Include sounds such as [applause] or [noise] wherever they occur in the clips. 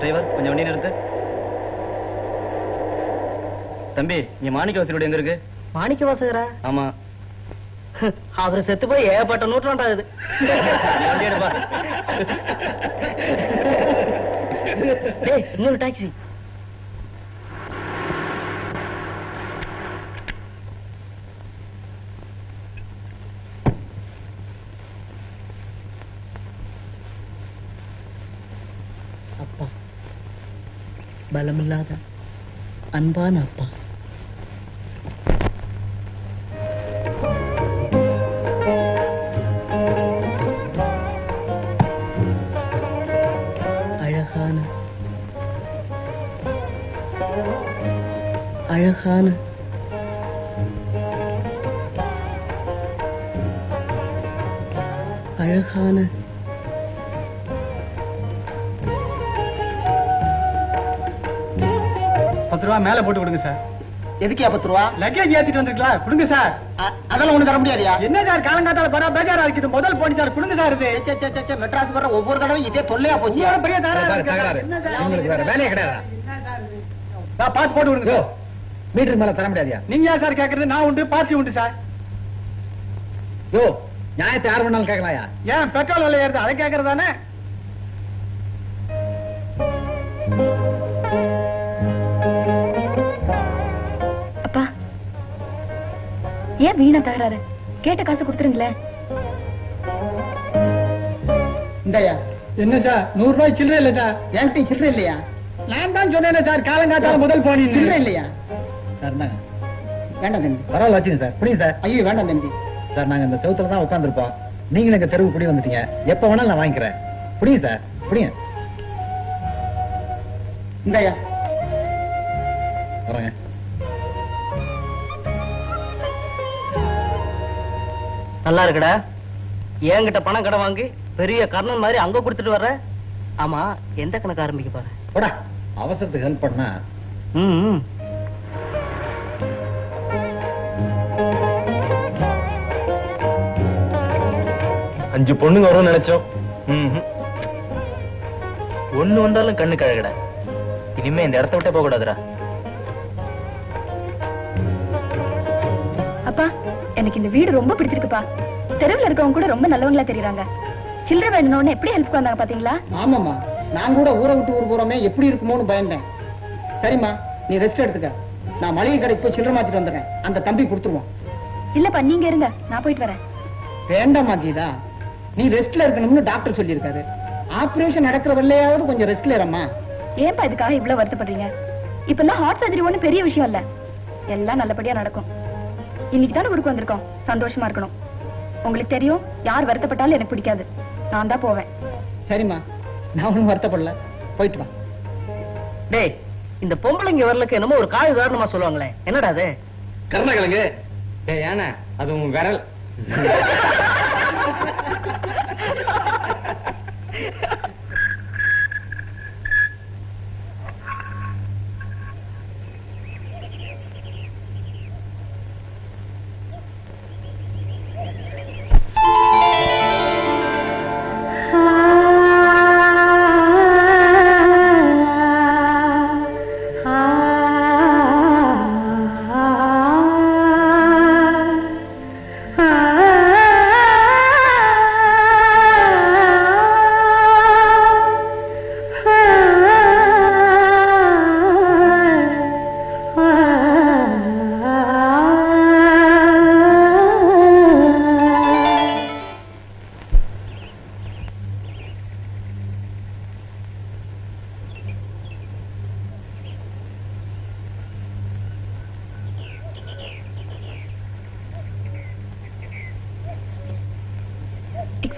Driver கொஞ்சம் வண்டி நிறுத்து. தம்பி நீ மாணிக்க வசூல் எங்க இருக்கு? மாணிக்க வாசகரா? ஆமா. [laughs] அவர் செத்து போய் ஏகப்பட்ட நூற்றாண்டாகுது [laughs] இன்னொரு டாக்ஸி. பலமில்லாத அன்பான அப்பா. அழகான அழகான அழகான பத்து ரூபா மேல போட்டு கொடுங்க சார். எதுக்கு பத்து ரூபா? லக்கேஜ் ஏத்திட்டு வந்திருக்கலாம் கொடுங்க சார். அதெல்லாம் ஒண்ணு தர முடியாதியா? என்ன சார்? காலங்காத்தால பரா பேஜாரா இருக்குது. முதல் போனி சார். கொடுங்க சார் இது. மெட்ராஸ் வர ஒவ்வொரு தடவை இதே தொல்லையா போச்சு. பெரிய வேலையே கிடையாதா? நான் பார்த்து போட்டு விடுங்க. மீட்டருக்கு மேல தர முடியாதியா? நீங்க ஏன் சார் கேக்குறது? நான் உண்டு பார்ட்டி உண்டு சார். யோ நியாயத்தை யார் வேணாலும் கேட்கலாயா? ஏன் பெட்ரோல் விலை ஏறுது? அதை கேக்குறதானே? ஏன் வீணா தகராறு? கேட்ட காசு கொடுத்துருங்களேன். இந்தாயா. என்ன சார்? நூறு ரூபாய் சில்லறை இல்ல சார். என்கிட்ட சில்லற இல்லையா? நான் தான் சொன்னேனே சார் காலங்காத்தால முதல் போனி சில்லற இல்லையா? சார் வேண்டாம் தம்பி. பரவாயில்ல வச்சுங்க சார். புரியுங்க சார். ஐயோ வேண்டாம் தம்பி. சார் நாங்க இந்த செவுத்துல தான் உட்காந்துருப்போம் நீங்களும் எங்க தெருவு குடி வந்துட்டீங்க. எப்ப வேணாலும் நான் வாங்கிக்கிறேன். புரியுங்க சார். புரியுங்க இந்தாயா. வரேங்க. நல்லா இருக்குடா. என்கிட்ட பணம் கடன் வாங்கி பெரிய கர்ணன் மாதிரி அங்க கொடுத்துட்டு வர்ற? ஆமா எந்த கணக்கு ஆரம்பிக்க பாரு போடா அவசரத்துக்கு ஹெல்ப் பண்ணா. ம் அஞ்சு பொண்ணுங்க வரும்னு நினைச்சோம். ஒண்ணு வந்தாலும் கண்ணு கழகடா. இனிமே இந்த இடத்த விட்டே போக கூடாதுடா அப்பா எனக்கு இந்த வீடு ரொம்ப பிடிச்சிருக்குப்பா. தெருவில் இருக்கவங்க கூட ரொம்ப நல்லவங்களா தெரியுறாங்க. சில்லறை வேணும்னு எப்படி ஹெல்ப் வந்தாங்க பாத்தீங்களா? ஆமாம்மா. நான் கூட ஊரை விட்டு ஊர் போறோமே எப்படி இருக்குமோன்னு பயந்தேன். சரிம்மா நீ ரெஸ்ட் எடுத்துக்க. நான் மளிகை கடைக்கு போய் சில்லறை மாத்திட்டு வந்துடுறேன். அந்த தம்பி கொடுத்துருவோம் இல்லப்பா நீங்க இருங்க. நான் போயிட்டு வரேன். வேண்டாமா கீதா. நீ ரெஸ்ட்ல இருக்கணும்னு டாக்டர் சொல்லியிருக்காரு. ஆபரேஷன் நடக்கிற வெள்ளையாவது கொஞ்சம் ரெஸ்ட்ல இரும்மா. ஏன்பா இதுக்காக இவ்வளவு வருத்தப்படுறீங்க? இப்பெல்லாம் ஹார்ட் சர்ஜரி ஒண்ணும் பெரிய விஷயம் இல்ல. எல்லாம் நல்லபடியா நடக்கும். இன்னைக்கு தானே ஊருக்கு வந்திருக்கோம். சந்தோஷமா இருக்கணும். உங்களுக்கு தெரியும் யார் வருத்தப்பட்டாலும் எனக்கு பிடிக்காது. நான் தான் போவேன். சரிம்மா. நான் ஒன்றும் வருத்தப்படல. போயிட்டு வா. டேய் இந்த பொம்பளைங்க வரலுக்கு என்னமோ ஒரு காய் உதாரணமா சொல்லுவாங்களே. என்னடா அது? கருணக்கிழங்கு டேய் யானை அது உன் விரல். [laughs]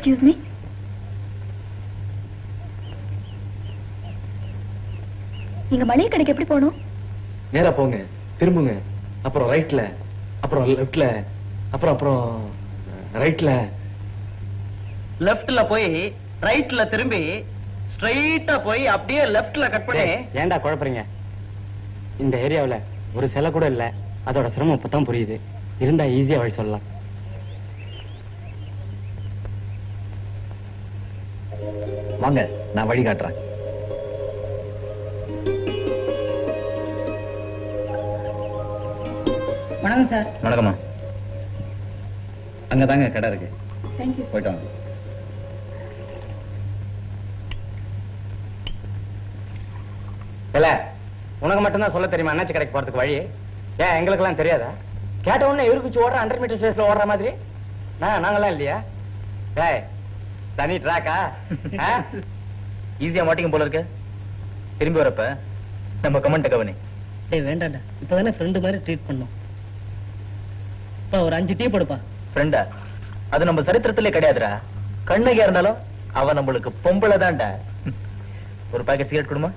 எக்ஸ்கியூஸ் மீ நீங்க மளிகை கடைக்கு எப்படி போகணும்? நேரா போங்க. திரும்புங்க. அப்புறம் ரைட்ல அப்புறம் லெஃப்ட்ல அப்புறம் அப்புறம் ரைட்ல லெஃப்ட்ல போய் ரைட்ல திரும்பி ஸ்ட்ரைட்டா போய் அப்படியே லெஃப்ட்ல கட் பண்ணி. ஏன்டா குழப்பறீங்க? இந்த ஏரியாவுல ஒரு சிலை கூட இல்ல. அதோட சிரமம் இப்பதான் புரியுது. இருந்தா ஈஸியா வழி சொல்லலாம். வாங்க நான் வழி காட்டுறேன். வணக்கம் சார். வணக்கம்மா. அங்க தாங்க கடை இருக்கு. போயிட்டு வாங்க. உனக்கு மட்டும்தான் சொல்ல தெரியுமா அண்ணாச்சி கடைக்கு போறதுக்கு வழி? ஏன் எங்களுக்கெல்லாம் தெரியாதா? கேட்ட உடனே இருக்குச்சு ஓடுற ஹண்ட்ரட் மீட்டர் ஸ்பேஸ்ல ஓடுற மாதிரி? நாங்கெல்லாம் இல்லையா? ஏய் தனி ட்ராக்கா? ஈஸியா மாட்டிங்க போல இருக்கு. திரும்பி வரப்ப நம்ம கமெண்ட் கவனி. டேய் வேண்டாம்டா இப்பதானே ஃப்ரெண்டு மாதிரி ட்ரீட் பண்ணோம். அப்பா ஒரு அஞ்சு டீ போடுப்பா. ஃப்ரெண்டா அது நம்ம சரித்திரத்திலே கிடையாதுடா. கண்ணகியா இருந்தாலும் அவ நம்மளுக்கு பொம்பளை தான்டா. ஒரு பாக்கெட் சிகரெட் கொடுமா?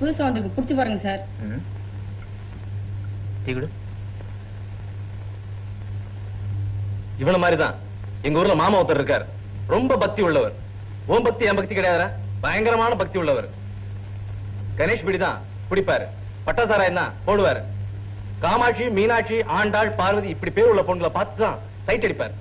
புதுசா வந்திருக்கு. குடிச்சு பாருங்க சார். டீ கொடு. இவன மாதிரிதான். எங்க ஊர்ல மாமா ஒருத்தர் இருக்கார். ரொம்ப பக்தி உள்ளவர். ஓம் பக்தி என் பக்தி கிடையாதுடா? பயங்கரமான பக்தி உள்ளவர். கணேஷ் பிடி தான் குடிப்பாரு. பட்டாசாராயம் தான் போடுவாரு. காமாட்சி மீனாட்சி ஆண்டாள் பார்வதி இப்படி பேர் உள்ள பொண்ணுங்களை பார்த்து தான் சைட் அடிப்பார்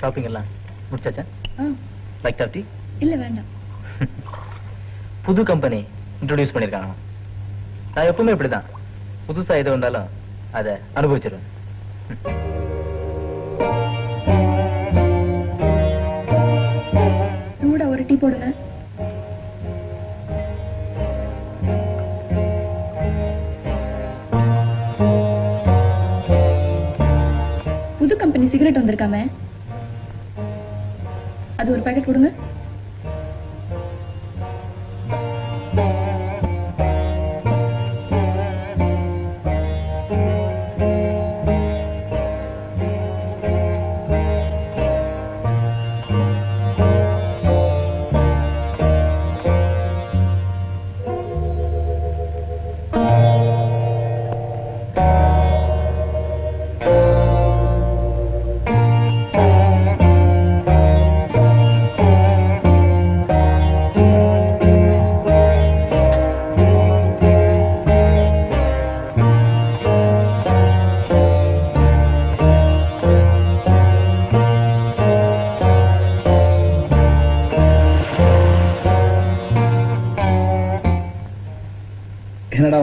ஷாப்பிங் எல்லாம் முடிச்சாச்சா? லைக் டீ இல்ல வேண்டாம். புது கம்பெனி இன்ட்ரோடியூஸ் பண்ணிருக்காங்க நான் எப்பவுமே இப்படிதான். புதுசா எது வந்தாலும் அதை அனுபவிச்சிருவேன். சூடா ஒரு டீ போடுங்க. புது கம்பெனி சிகரெட் வந்திருக்காமே. அது ஒரு பாக்கெட் கொடுங்க.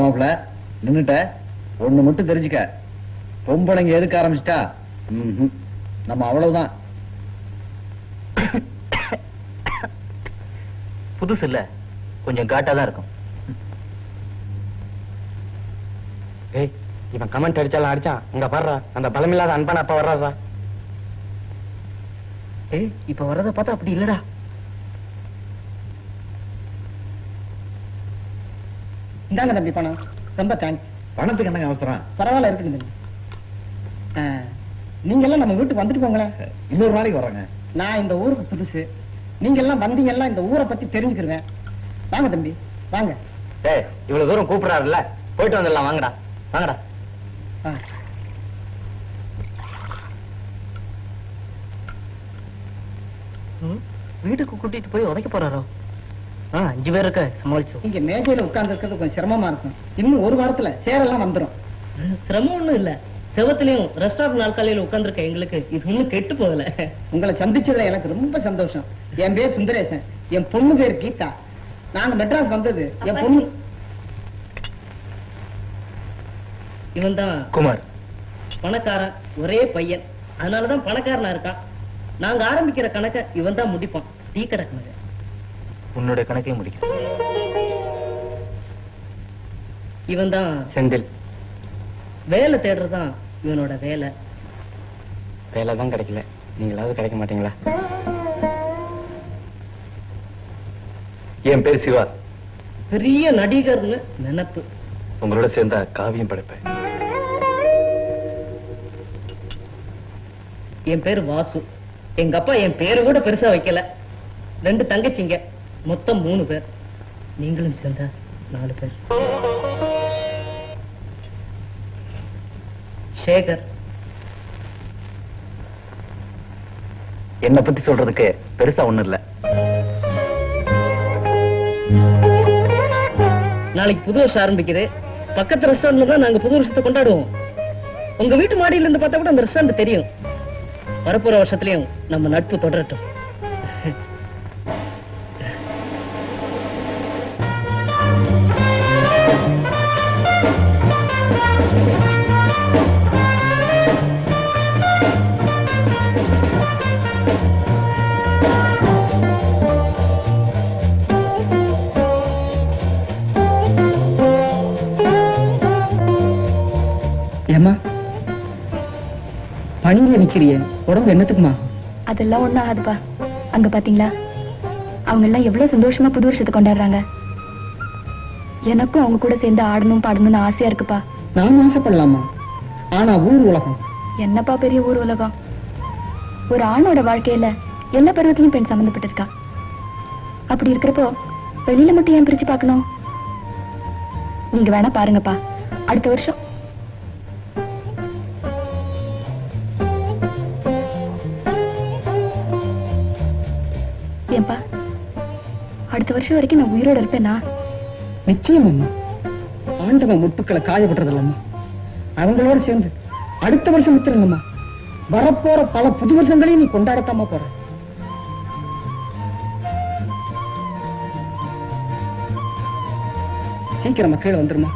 மாப்பிள நின்னுட்ட. ஒண்ணு மட்டும் தெரிஞ்சுக்க. பொம்பளைங்க எதுக்க ஆரம்பிச்சிட்டா. நம்ம அவ்வளவுதான். புதுசு இல்ல கொஞ்சம் காட்டா தான் இருக்கும். ஏய் இவன் கமெண்ட் அடிச்சாலும் அடிச்சான். இங்க பாடுறா அந்த பலமில்லாத அன்பான அப்பா வர்றாரா ஏய் இப்ப வர்றத பார்த்தா அப்படி இல்லடா. இந்தாங்க தம்பி பணம். ரொம்ப தேங்க்ஸ் பணத்துக்கு என்னங்க அவசரம்? பரவாயில்ல இருக்குங்க நீங்க எல்லாம் நம்ம வீட்டுக்கு வந்துட்டு போங்களேன். இன்னொரு நாளைக்கு வர்றேங்க. நான் இந்த ஊருக்கு புதுசு. நீங்க எல்லாம் வந்தீங்கன்னா இந்த ஊரை பத்தி தெரிஞ்சுக்கிருவேன். வாங்க தம்பி வாங்க. ஏய் இவ்வளவு தூரம் கூப்பிடுறாருல்ல? போயிட்டு வந்துடலாம் வாங்கடா. வாங்கடா. வீட்டுக்கு கூட்டிட்டு போய் உதைக்க போறாரோ? அஞ்சு பேர் இருக்க சமாளிச்சோம் இங்க மேஜையில உட்கார்ந்து இருக்கிறது கொஞ்சம் சிரமமா இருக்கும். இன்னும் ஒரு வாரத்துல சேரெல்லாம் வந்துரும். சிரமம் ஒண்ணும் இல்ல. செவத்துலயும் ரெஸ்டாரண்ட் நாற்காலியில உட்கார்ந்துருக்க எங்களுக்கு இது ஒண்ணும் கெட்டு போகல. உங்களை சந்திச்சதுல எனக்கு ரொம்ப சந்தோஷம். என் பேர் சுந்தரேசன். என் பொண்ணு பேர் கீதா. நாங்க மெட்ராஸ் வந்தது. என் பொண்ணு இவன் தான் குமார். பணக்காரன் ஒரே பையன். அதனாலதான் பணக்காரனா இருக்கான். நாங்க ஆரம்பிக்கிற கணக்க இவன் தான் முடிப்பான். டீ கடை கணக்கு. உன்னுடைய கணக்கையும் முடிக்கும் இவன் தான் செந்தில். வேலை தேடுறதுதான் இவனோட வேலை. வேலை தான் கிடைக்கல. நீங்களாவது கிடைக்க மாட்டீங்களா? என் பேர் சிவா. பெரிய நடிகர்னு நினைப்பு. உங்களோட சேர்ந்தா காவியம் படைப்பேன். என் பேரு வாசு. எங்க அப்பா என் பேரு கூட பெருசா வைக்கல. ரெண்டு தங்கச்சிங்க. மொத்தம் மூணு பேர். நீங்களும் சேர்ந்தா நாலு பேர். சேகர். என்னை பத்தி சொல்றதுக்கு பெருசா ஒண்ணும் இல்ல. நாளைக்கு புது வருஷம் ஆரம்பிக்குது. பக்கத்து ரெஸ்டாரண்ட்ல தான் நாங்க புது வருஷத்தை கொண்டாடுவோம். உங்க வீட்டு மாடியில இருந்து பார்த்தா கூட அந்த ரெஸ்டாரண்ட் தெரியும். வரப்போற வருஷத்துலயும் நம்ம நட்பு தொடரட்டும். பணியில நிக்கிறிய. உடம்பு என்னத்துக்குமா? அதெல்லாம் ஒண்ணும் ஆகாதுப்பா. அங்க பாத்தீங்களா? அவங்க எல்லாம் எவ்வளவு சந்தோஷமா புது வருஷத்தை கொண்டாடுறாங்க. எனக்கும் அவங்க கூட சேர்ந்து ஆடணும் பாடணும்னு ஆசையா இருக்குப்பா. நான் ஆசைப்படலாமா? ஆனா ஊர் உலகம். என்னப்பா பெரிய ஊர் உலகம்? ஒரு ஆணோட வாழ்க்கையில எல்லா பருவத்திலும் பெண் சம்பந்தப்பட்டிருக்கா அப்படி இருக்கிறப்போ வெளியில மட்டும் ஏன் பிரிச்சு பார்க்கணும்? நீங்க வேணா பாருங்கப்பா. அடுத்த வருஷம் அடுத்த வருஷம் வரைக்கும் நான் உயிரோட இருப்பேனா? நிச்சயம் அம்மா. ஆண்டவன் முட்டுக்களை காயப்படுறதில்லம்மா அவங்களோட சேர்ந்து அடுத்த வருஷம் வித்துருங்கம்மா வரப்போற பல புது வருஷங்களையும் நீ கொண்டாடத்தாமா போற. சீக்கிரமா கீழே வந்துருமா